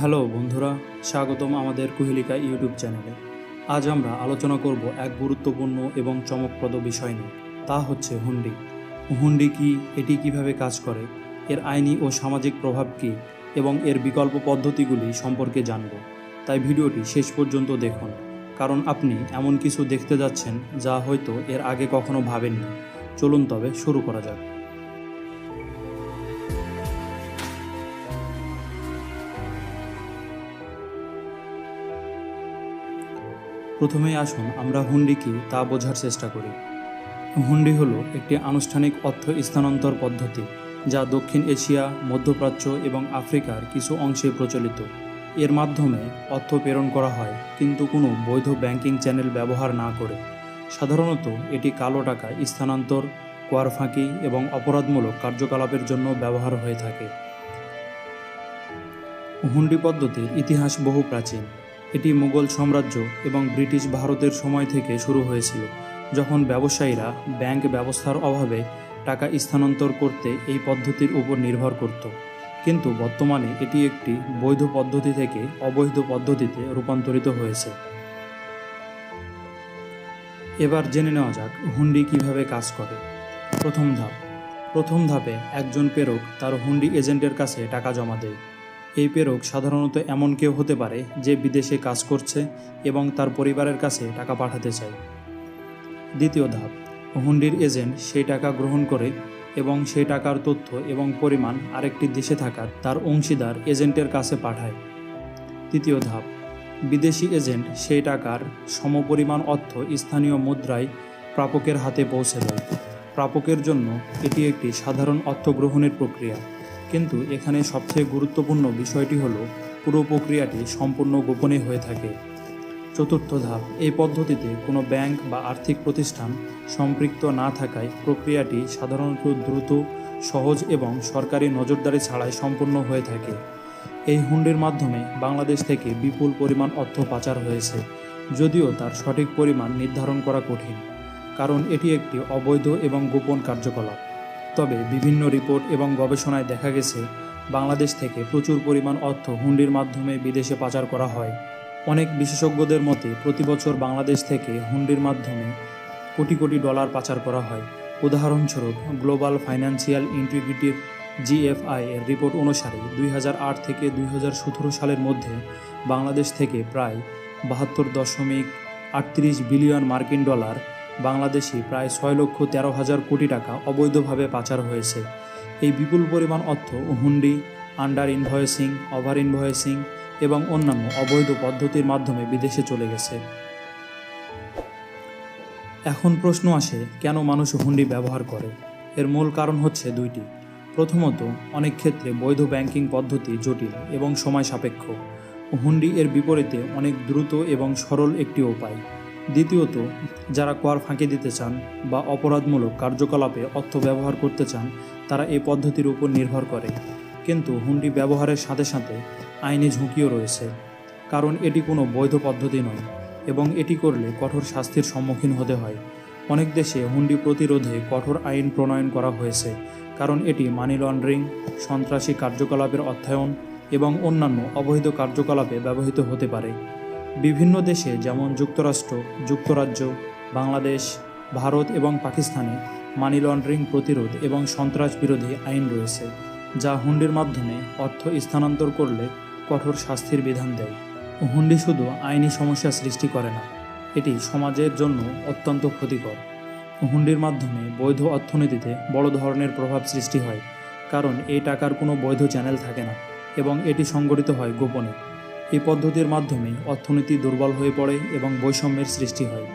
Hello বন্ধুরা, স্বাগতম আমাদের কুহেলিকা ইউটিউব চ্যানেলে। আজ আমরা আলোচনা করব এক গুরুত্বপূর্ণ এবং চমকপ্রদ বিষয় নিয়ে, তা হচ্ছে হুন্ডি। হুন্ডি কি, এটি কীভাবে কাজ করে, এর আইনি ও সামাজিক প্রভাব কী, এবং এর বিকল্প পদ্ধতিগুলি সম্পর্কে জানব। তাই ভিডিওটি শেষ পর্যন্ত দেখুন, কারণ আপনি এমন কিছু দেখতে যাচ্ছেন যা হয়তো এর আগে কখনো ভাবেননি। চলুন তবে শুরু করা যাক। প্রথমেই আসুন আমরা হুন্ডি কি তা বোঝার চেষ্টা করি। হুন্ডি হলো একটি আনুষ্ঠানিক অর্থ স্থানান্তর পদ্ধতি, যা দক্ষিণ এশিয়া, মধ্যপ্রাচ্য এবং আফ্রিকার কিছু অংশে প্রচলিত। এর মাধ্যমে অর্থ প্রেরণ করা হয়, কিন্তু কোনো বৈধ ব্যাংকিং চ্যানেল ব্যবহার না করে। সাধারণত এটি কালো টাকা স্থানান্তর কোয়ার ফাঁকি এবং অপরাধমূলক কার্যকলাপের জন্য ব্যবহার হয়ে থাকে। হুন্ডি পদ্ধতির ইতিহাস বহু প্রাচীন। এটি মুঘল সাম্রাজ্য এবং ব্রিটিশ ভারতের সময় থেকে শুরু হয়েছিল, যখন ব্যবসায়ীরা ব্যাংক ব্যবস্থার অভাবে টাকা স্থানান্তর করতে এই পদ্ধতির উপর নির্ভর করত। কিন্তু বর্তমানে এটি একটি বৈধ পদ্ধতি থেকে অবৈধ পদ্ধতিতে রূপান্তরিত হয়েছে। এবার জেনে নেওয়া যাক হুন্ডি কীভাবে কাজ করে। প্রথম ধাপ। প্রথম ধাপে একজন প্রেরক তার হুন্ডি এজেন্টের কাছে টাকা জমা দেয়। এই প্রেরক সাধারণত এমন কেউ হতে পারে যে বিদেশে কাজ করছে এবং তার পরিবারের কাছে টাকা পাঠাতে চায়। দ্বিতীয় ধাপ, হুন্ডির এজেন্ট সেই টাকা গ্রহণ করে এবং সেই টাকার তথ্য এবং পরিমাণ আরেকটি দেশে থাকা তার অংশীদার এজেন্টের কাছে পাঠায়। তৃতীয় ধাপ, বিদেশি এজেন্ট সেই টাকার সমপরিমাণ অর্থ স্থানীয় মুদ্রায় প্রাপকের হাতে পৌঁছে দেয়। প্রাপকের জন্য এটি একটি সাধারণ অর্থ গ্রহণের প্রক্রিয়া। কিন্তু এখানে সবচেয়ে গুরুত্বপূর্ণ বিষয়টি হলো পুরো প্রক্রিয়াটি সম্পূর্ণ গোপনে হয়ে থাকে। চতুর্থ ধাপ, এই পদ্ধতিতে কোনো ব্যাংক বা আর্থিক প্রতিষ্ঠান সম্পৃক্ত না থাকায় প্রক্রিয়াটি সাধারণত দ্রুত, সহজ এবং সরকারি নজরদারি ছাড়াই সম্পূর্ণ হয়ে থাকে। এই হুন্ডির মাধ্যমে বাংলাদেশ থেকে বিপুল পরিমাণ অর্থ পাচার হয়েছে, যদিও তার সঠিক পরিমাণ নির্ধারণ করা কঠিন, কারণ এটি একটি অবৈধ এবং গোপন কার্যকলাপ। তবে বিভিন্ন রিপোর্ট এবং গবেষণায় দেখা গেছে, বাংলাদেশ থেকে প্রচুর পরিমাণ অর্থ হুন্ডির মাধ্যমে বিদেশে পাচার করা হয়। অনেক বিশেষজ্ঞদের মতে, প্রতি বছর বাংলাদেশ থেকে হুন্ডির মাধ্যমে কোটি কোটি ডলার পাচার করা হয়। উদাহরণস্বরূপ, গ্লোবাল ফাইন্যান্সিয়াল ইন্টিগ্রিটির জিএফআই এর রিপোর্ট অনুসারে দুই হাজার আট থেকে দুই হাজার সতেরো সালের মধ্যে বাংলাদেশ থেকে প্রায় বাহাত্তর দশমিক আটত্রিশ বিলিয়ন মার্কিন ডলার বাংলাদেশি প্রায় ছয় লক্ষ তেরো হাজার কোটি টাকা অবৈধভাবে পাচার হয়েছে। এই বিপুল পরিমাণ অর্থ হুন্ডি, আন্ডার ইনভয়েসিং, ওভার ইনভয়েসিং এবং অন্যান্য অবৈধ পদ্ধতির মাধ্যমে বিদেশে চলে গেছে। এখন প্রশ্ন আসে, কেন মানুষ হুন্ডি ব্যবহার করে? এর মূল কারণ হচ্ছে দুইটি। প্রথমত, অনেক ক্ষেত্রে বৈধ ব্যাংকিং পদ্ধতি জটিল এবং সময় সাপেক্ষ। হুন্ডি এর বিপরীতে অনেক দ্রুত এবং সরল একটি উপায়। দ্বিতীয়ত, যারা কর ফাঁকি দিতে চান বা অপরাধমূলক কার্যকলাপে অর্থ ব্যবহার করতে চান, তারা এই পদ্ধতির উপর নির্ভর করে। কিন্তু হুন্ডি ব্যবহারের সাথে সাথে আইনি ঝুঁকিও রয়েছে, কারণ এটি কোনো বৈধ পদ্ধতি নয় এবং এটি করলে কঠোর শাস্তির সম্মুখীন হতে হয়। অনেক দেশে হুন্ডি প্রতিরোধে কঠোর আইন প্রণয়ন করা হয়েছে, কারণ এটি মানি লন্ডারিং, সন্ত্রাসী কার্যকলাপের অর্থায়ন এবং অন্যান্য অবৈধ কার্যকলাপে ব্যবহৃত হতে পারে। বিভিন্ন দেশে যেমন যুক্তরাষ্ট্র, যুক্তরাজ্য, বাংলাদেশ, ভারত এবং পাকিস্তানে মানি লন্ডারিং প্রতিরোধ এবং সন্ত্রাস বিরোধী আইন রয়েছে, যা হুন্ডির মাধ্যমে অর্থ স্থানান্তর করলে কঠোর শাস্তির বিধান দেয়। হুন্ডি শুধু আইনি সমস্যা সৃষ্টি করে না, এটি সমাজের জন্য অত্যন্ত ক্ষতিকর। হুন্ডির মাধ্যমে বৈধ অর্থনীতিতে বড় ধরনের প্রভাব সৃষ্টি হয়, কারণ এই টাকার কোনো বৈধ চ্যানেল থাকে না এবং এটি সংগঠিত হয় গোপনে। এই পদ্ধতির মাধ্যমে অর্থনীতি দুর্বল হয়ে পড়ে এবং বৈষম্যের সৃষ্টি হয়।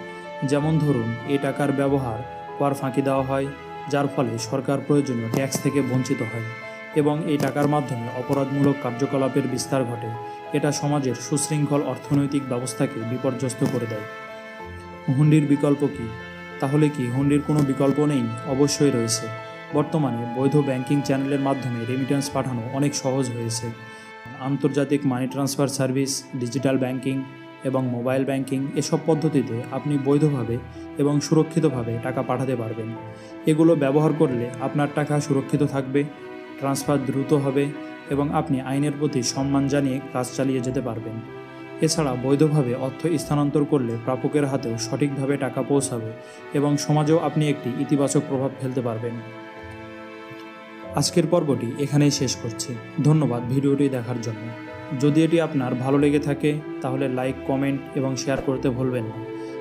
যেমন ধরুন এ টাকার ব্যবহার কর ফাঁকি দেওয়া হয়, যার ফলে সরকার প্রয়োজনীয় ট্যাক্স থেকে বঞ্চিত হয় এবং এই টাকার মাধ্যমে অপরাধমূলক কার্যকলাপের বিস্তার ঘটে। এটা সমাজের সুশৃঙ্খল অর্থনৈতিক ব্যবস্থাকে বিপর্যস্ত করে দেয়। হুন্ডির বিকল্প কী? তাহলে কি হুন্ডির কোনো বিকল্প নেই? অবশ্যই রয়েছে। বর্তমানে বৈধ ব্যাংকিং চ্যানেলের মাধ্যমে রেমিটেন্স পাঠানো অনেক সহজ হয়েছে। আন্তর্জাতিক money transfer service digital banking এবং মোবাইল ব্যাংকিং এসব পদ্ধতিতে আপনি বৈধভাবে এবং সুরক্ষিতভাবে টাকা পাঠাতে পারবেন। এগুলো ব্যবহার করলে আপনার টাকা সুরক্ষিত থাকবে ট্রান্সফার দ্রুত হবে এবং আপনি আইনের প্রতি সম্মান জানিয়ে কাজ চালিয়ে যেতে পারবেন। এছাড়া বৈধভাবে অর্থ স্থানান্তর করলে প্রাপকের হাতেও সঠিকভাবে টাকা পৌঁছাবে এবং সমাজেও আপনি একটি ইতিবাচক প্রভাব ফেলতে পারবেন। আজকের পর্বটি এখানেই শেষ করছি। ধন্যবাদ ভিডিওটি দেখার জন্য। যদি এটি আপনার ভালো লেগে থাকে, তাহলে লাইক, কমেন্ট এবং শেয়ার করতে ভুলবেন না।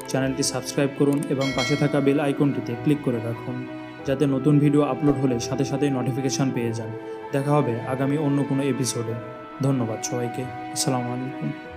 চ্যানেলটি সাবস্ক্রাইব করুন এবং পাশে থাকা বেল আইকনটিতে ক্লিক করে রাখুন, যাতে নতুন ভিডিও আপলোড হলে সাথে সাথেই নোটিফিকেশান পেয়ে যান। দেখা হবে আগামী অন্য কোনো এপিসোডে। ধন্যবাদ সবাইকে। আসসালামু আলাইকুম।